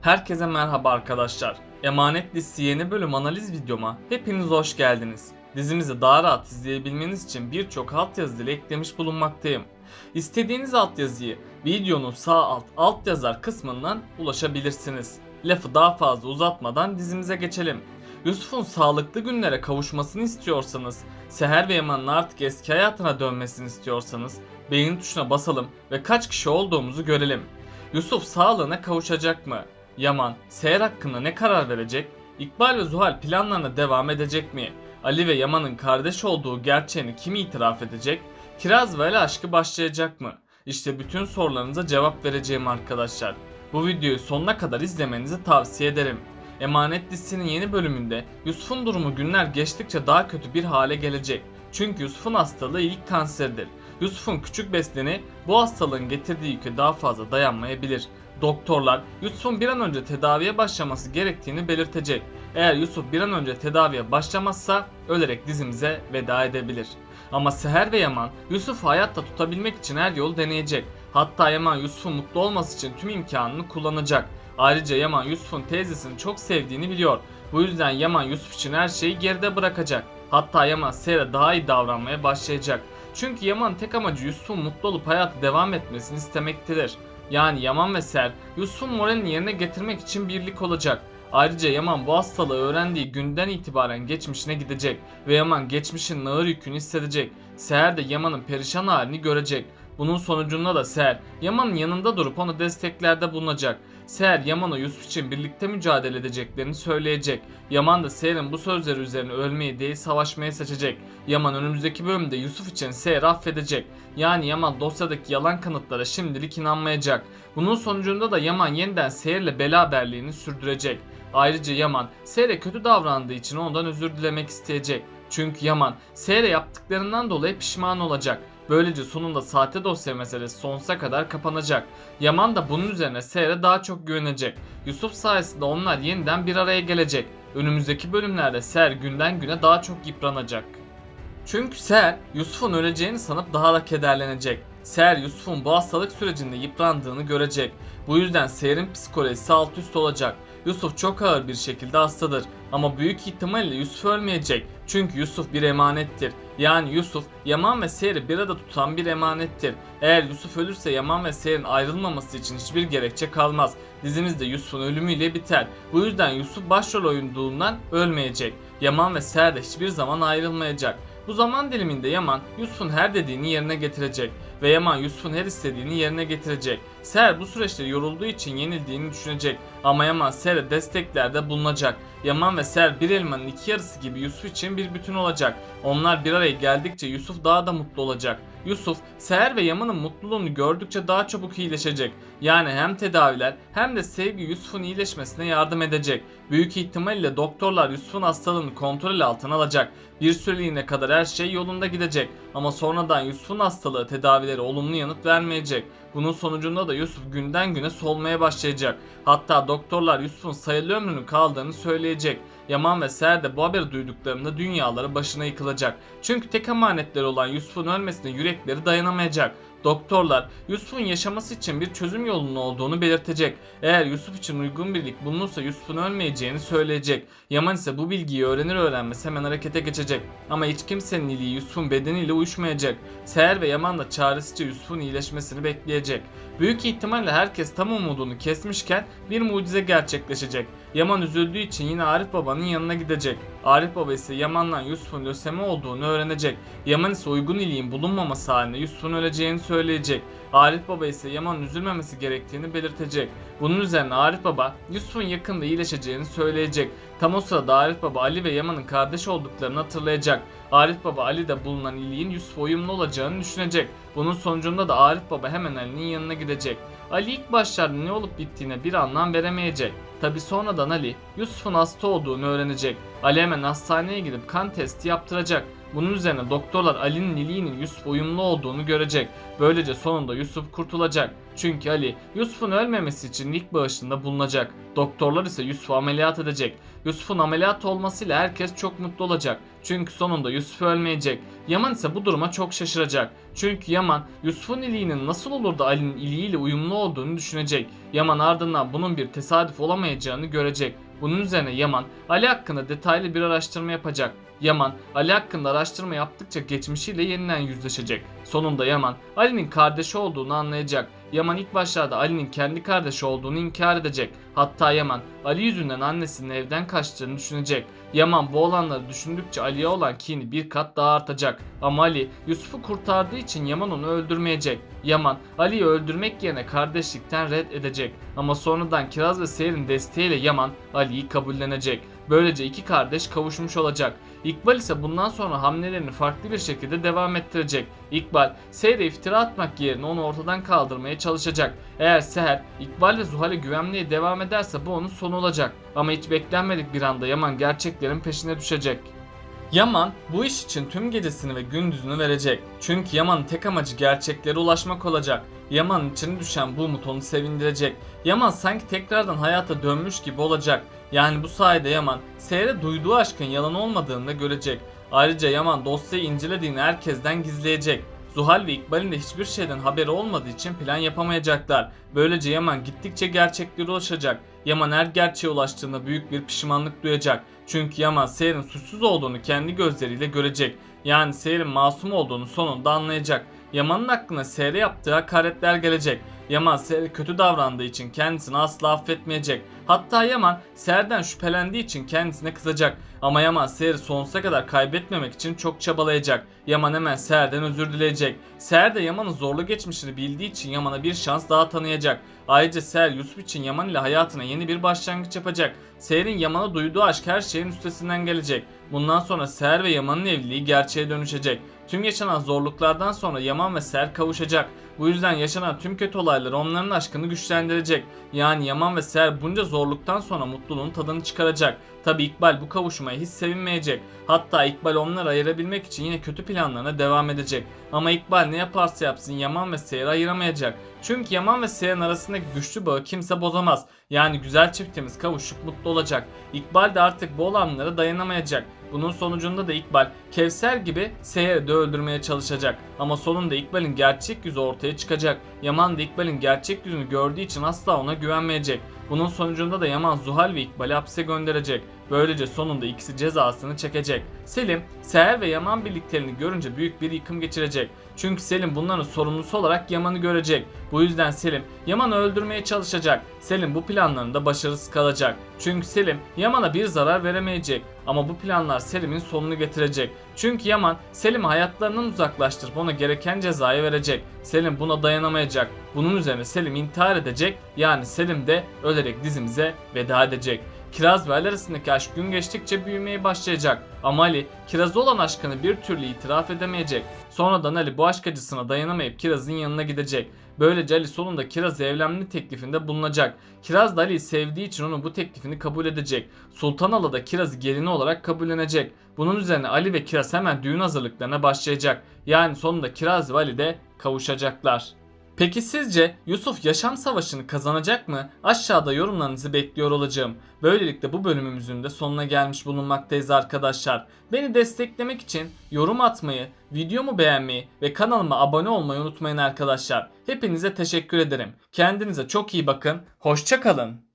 Herkese merhaba arkadaşlar. Emanet Listesi yeni bölüm analiz videoma hepiniz hoş geldiniz. Dizimizi daha rahat izleyebilmeniz için birçok altyazı dili eklemiş bulunmaktayım. İstediğiniz altyazıyı videonun sağ alt alt yazar kısmından ulaşabilirsiniz. Lafı daha fazla uzatmadan dizimize geçelim. Yusuf'un sağlıklı günlere kavuşmasını istiyorsanız, Seher ve Yaman'ın artık eski hayatına dönmesini istiyorsanız beğen tuşuna basalım ve kaç kişi olduğumuzu görelim. Yusuf sağlığına kavuşacak mı? Yaman, Seher hakkında ne karar verecek? İkbal ve Zuhal planlarına devam edecek mi? Ali ve Yaman'ın kardeş olduğu gerçeğini kim itiraf edecek? Kiraz ve Ali aşkı başlayacak mı? İşte bütün sorularınıza cevap vereceğim arkadaşlar. Bu videoyu sonuna kadar izlemenizi tavsiye ederim. Emanet dizisinin yeni bölümünde Yusuf'un durumu günler geçtikçe daha kötü bir hale gelecek. Çünkü Yusuf'un hastalığı ilk kanseridir. Yusuf'un küçük besleni bu hastalığın getirdiği yüke daha fazla dayanmayabilir. Doktorlar Yusuf'un bir an önce tedaviye başlaması gerektiğini belirtecek. Eğer Yusuf bir an önce tedaviye başlamazsa ölerek dizimize veda edebilir. Ama Seher ve Yaman Yusuf'u hayatta tutabilmek için her yolu deneyecek. Hatta Yaman Yusuf'un mutlu olması için tüm imkanını kullanacak. Ayrıca Yaman Yusuf'un teyzesini çok sevdiğini biliyor. Bu yüzden Yaman Yusuf için her şeyi geride bırakacak. Hatta Yaman Seher'e daha iyi davranmaya başlayacak. Çünkü Yaman tek amacı Yusuf'un mutlu olup hayatı devam etmesini istemektedir. Yani Yaman ve Ser Yusuf'un moralini yerine getirmek için birlik olacak. Ayrıca Yaman bu hastalığı öğrendiği günden itibaren geçmişine gidecek ve Yaman geçmişin ağır yükünü hissedecek. Seher de Yaman'ın perişan halini görecek. Bunun sonucunda da Seher Yaman'ın yanında durup onu desteklerde bulunacak. Seher Yaman'a Yusuf için birlikte mücadele edeceklerini söyleyecek. Yaman da Seher'in bu sözleri üzerine ölmeyi değil savaşmayı seçecek. Yaman önümüzdeki bölümde Yusuf için Seher'i affedecek. Yani Yaman dosyadaki yalan kanıtlara şimdilik inanmayacak. Bunun sonucunda da Yaman yeniden Seher'le beraberliğini sürdürecek. Ayrıca Yaman Seher'e kötü davrandığı için ondan özür dilemek isteyecek. Çünkü Yaman Seher'e yaptıklarından dolayı pişman olacak. Böylece sonunda sahte dosya meselesi sonsuza kadar kapanacak. Yaman da bunun üzerine Seher'e daha çok güvenecek. Yusuf sayesinde onlar yeniden bir araya gelecek. Önümüzdeki bölümlerde Seher günden güne daha çok yıpranacak. Çünkü Seher Yusuf'un öleceğini sanıp daha da kederlenecek. Seher Yusuf'un bu hastalık sürecinde yıprandığını görecek. Bu yüzden Seher'in psikolojisi alt üst olacak. Yusuf çok ağır bir şekilde hastadır ama büyük ihtimalle Yusuf ölmeyecek. Çünkü Yusuf bir emanettir. Yani Yusuf Yaman ve Seher'i bir arada tutan bir emanettir. Eğer Yusuf ölürse Yaman ve Seher'in ayrılmaması için hiçbir gerekçe kalmaz. Dizimiz de Yusuf'un ölümüyle biter. Bu yüzden Yusuf başrol oyunduğundan ölmeyecek. Yaman ve Seher de hiçbir zaman ayrılmayacak. Bu zaman diliminde Yaman Yusuf'un her dediğini yerine getirecek ve Yaman Yusuf'un her istediğini yerine getirecek. Seher bu süreçte yorulduğu için yenildiğini düşünecek ama Yaman Seher'e desteklerde bulunacak. Yaman ve Seher bir elmanın iki yarısı gibi Yusuf için bir bütün olacak. Onlar bir araya geldikçe Yusuf daha da mutlu olacak. Yusuf, Seher ve Yaman'ın mutluluğunu gördükçe daha çabuk iyileşecek. Yani hem tedaviler hem de sevgi Yusuf'un iyileşmesine yardım edecek. Büyük ihtimalle doktorlar Yusuf'un hastalığını kontrol altına alacak. Bir süreliğine kadar her şey yolunda gidecek. Ama sonradan Yusuf'un hastalığı tedavileri olumlu yanıt vermeyecek. Bunun sonucunda da Yusuf günden güne solmaya başlayacak. Hatta doktorlar Yusuf'un sayılı ömrünün kaldığını söyleyecek. Yaman ve Seher de bu haberi duyduklarında dünyaları başına yıkılacak. Çünkü tek emanetleri olan Yusuf'un ölmesine yürekleri dayanamayacak. Doktorlar Yusuf'un yaşaması için bir çözüm yolunun olduğunu belirtecek. Eğer Yusuf için uygun birlik bulunursa Yusuf'un ölmeyeceğini söyleyecek. Yaman ise bu bilgiyi öğrenir öğrenmez hemen harekete geçecek. Ama hiç kimsenin iyiliği Yusuf'un bedeniyle uyuşmayacak. Seher ve Yaman da çaresizce Yusuf'un iyileşmesini bekleyecek. Büyük ihtimalle herkes tam umudunu kesmişken bir mucize gerçekleşecek. Yaman üzüldüğü için yine Arif babanın yanına gidecek. Arif baba ise Yaman'dan Yusuf'un lösemi olduğunu öğrenecek. Yaman ise uygun iliğin bulunmaması halinde Yusuf'un öleceğini söyleyecek. Arif baba ise Yaman'ın üzülmemesi gerektiğini belirtecek. Bunun üzerine Arif baba Yusuf'un yakında iyileşeceğini söyleyecek. Tam o sırada Arif baba Ali ve Yaman'ın kardeş olduklarını hatırlayacak. Arif baba Ali'de bulunan iliğin Yusuf'a uyumlu olacağını düşünecek. Bunun sonucunda da Arif baba hemen Ali'nin yanına gidecek. Ali ilk başlarda ne olup bittiğine bir anlam veremeyecek. Tabi sonradan Ali Yusuf'un hasta olduğunu öğrenecek. Ali hemen hastaneye gidip kan testi yaptıracak. Bunun üzerine doktorlar Ali'nin iliğinin Yusuf uyumlu olduğunu görecek. Böylece sonunda Yusuf kurtulacak. Çünkü Ali Yusuf'un ölmemesi için ilk bağışında bulunacak. Doktorlar ise Yusuf'u ameliyat edecek. Yusuf'un ameliyat olmasıyla herkes çok mutlu olacak. Çünkü sonunda Yusuf ölmeyecek. Yaman ise bu duruma çok şaşıracak. Çünkü Yaman Yusuf'un iliğinin nasıl olur da Ali'nin iliğiyle uyumlu olduğunu düşünecek. Yaman ardından bunun bir tesadüf olamayacağını görecek. Bunun üzerine Yaman Ali hakkında detaylı bir araştırma yapacak. Yaman Ali hakkında araştırma yaptıkça geçmişiyle yeniden yüzleşecek. Sonunda Yaman Ali'nin kardeşi olduğunu anlayacak. Yaman ilk başlarda Ali'nin kendi kardeşi olduğunu inkar edecek. Hatta Yaman Ali yüzünden annesinin evden kaçtığını düşünecek. Yaman bu olanları düşündükçe Ali'ye olan kini bir kat daha artacak. Ama Ali Yusuf'u kurtardığı için Yaman onu öldürmeyecek. Yaman Ali'yi öldürmek yerine kardeşlikten red edecek. Ama sonradan Kiraz ve Seher'in desteğiyle Yaman Ali'yi kabullenecek. Böylece iki kardeş kavuşmuş olacak. İkbal ise bundan sonra hamlelerini farklı bir şekilde devam ettirecek. İkbal, Seher'e iftira atmak yerine onu ortadan kaldırmaya çalışacak. Eğer Seher, İkbal ve Zuhal'e güvenmeye devam ederse bu onun sonu olacak. Ama hiç beklenmedik bir anda Yaman gerçeklerin peşine düşecek. Yaman bu iş için tüm gecesini ve gündüzünü verecek. Çünkü Yaman'ın tek amacı gerçeklere ulaşmak olacak. Yaman'ın içine düşen bu umut onu sevindirecek. Yaman sanki tekrardan hayata dönmüş gibi olacak. Yani bu sayede Yaman Seher'e duyduğu aşkın yalan olmadığını da görecek. Ayrıca Yaman dosyayı incelediğini herkesten gizleyecek. Zuhal ve İkbal'in de hiçbir şeyden haberi olmadığı için plan yapamayacaklar. Böylece Yaman gittikçe gerçeklere ulaşacak. Yaman her gerçeğe ulaştığında büyük bir pişmanlık duyacak. Çünkü Yaman Seher'in suçsuz olduğunu kendi gözleriyle görecek. Yani Seher'in masum olduğunu sonunda anlayacak. Yaman'ın hakkında Seher'e yaptığı hakaretler gelecek. Yaman Seher'e kötü davrandığı için kendisini asla affetmeyecek. Hatta Yaman Seher'den şüphelendiği için kendisine kızacak. Ama Yaman Seher'i sonsuza kadar kaybetmemek için çok çabalayacak. Yaman hemen Seher'den özür dileyecek. Seher de Yaman'ın zorlu geçmişini bildiği için Yaman'a bir şans daha tanıyacak. Ayrıca Seher Yusuf için Yaman ile hayatına yeni bir başlangıç yapacak. Seher'in Yaman'a duyduğu aşk her şeyin üstesinden gelecek. Bundan sonra Seher ve Yaman'ın evliliği gerçeğe dönüşecek. Tüm yaşanan zorluklardan sonra Yaman ve Seher kavuşacak. Bu yüzden yaşanan tüm kötü olaylar onların aşkını güçlendirecek. Yani Yaman ve Seher bunca zorluktan sonra mutluluğun tadını çıkaracak. Tabi İkbal bu kavuşmaya hiç sevinmeyecek. Hatta İkbal onları ayırabilmek için yine kötü planlarına devam edecek. Ama İkbal ne yaparsa yapsın Yaman ve Seher'i ayıramayacak. Çünkü Yaman ve Seher'in arasındaki güçlü bağı kimse bozamaz. Yani güzel çiftimiz kavuşup mutlu olacak. İkbal de artık bu olanlara dayanamayacak. Bunun sonucunda da İkbal Kevser gibi Seher'i öldürmeye çalışacak. Ama sonunda İkbal'in gerçek yüzü ortaya çıkacak. Yaman da İkbal'in gerçek yüzünü gördüğü için asla ona güvenmeyecek. Bunun sonucunda da Yaman Zuhal ve İkbal'i hapse gönderecek. Böylece sonunda ikisi cezasını çekecek. Selim, Seher ve Yaman birlikteliğini görünce büyük bir yıkım geçirecek. Çünkü Selim bunların sorumlusu olarak Yaman'ı görecek. Bu yüzden Selim Yaman'ı öldürmeye çalışacak. Selim bu planlarında başarısız kalacak. Çünkü Selim Yaman'a bir zarar veremeyecek. Ama bu planlar Selim'in sonunu getirecek. Çünkü Yaman Selim'i hayatlarından uzaklaştırıp ona gereken cezayı verecek. Selim buna dayanamayacak. Bunun üzerine Selim intihar edecek. Yani Selim de ölerek dizimize veda edecek. Kiraz ve Ali arasındaki aşk gün geçtikçe büyümeye başlayacak. Ama Ali Kiraz'a olan aşkını bir türlü itiraf edemeyecek. Sonradan Ali bu aşk acısına dayanamayıp Kiraz'ın yanına gidecek. Böylece Ali sonunda Kiraz'a evlenme teklifinde bulunacak. Kiraz da Ali'yi sevdiği için onun bu teklifini kabul edecek. Sultan Ala da Kiraz'ı gelini olarak kabullenecek. Bunun üzerine Ali ve Kiraz hemen düğün hazırlıklarına başlayacak. Yani sonunda Kiraz ve Ali de kavuşacaklar. Peki sizce Yusuf yaşam savaşını kazanacak mı? Aşağıda yorumlarınızı bekliyor olacağım. Böylelikle bu bölümümüzün de sonuna gelmiş bulunmaktayız arkadaşlar. Beni desteklemek için yorum atmayı, videomu beğenmeyi ve kanalıma abone olmayı unutmayın arkadaşlar. Hepinize teşekkür ederim. Kendinize çok iyi bakın. Hoşçakalın.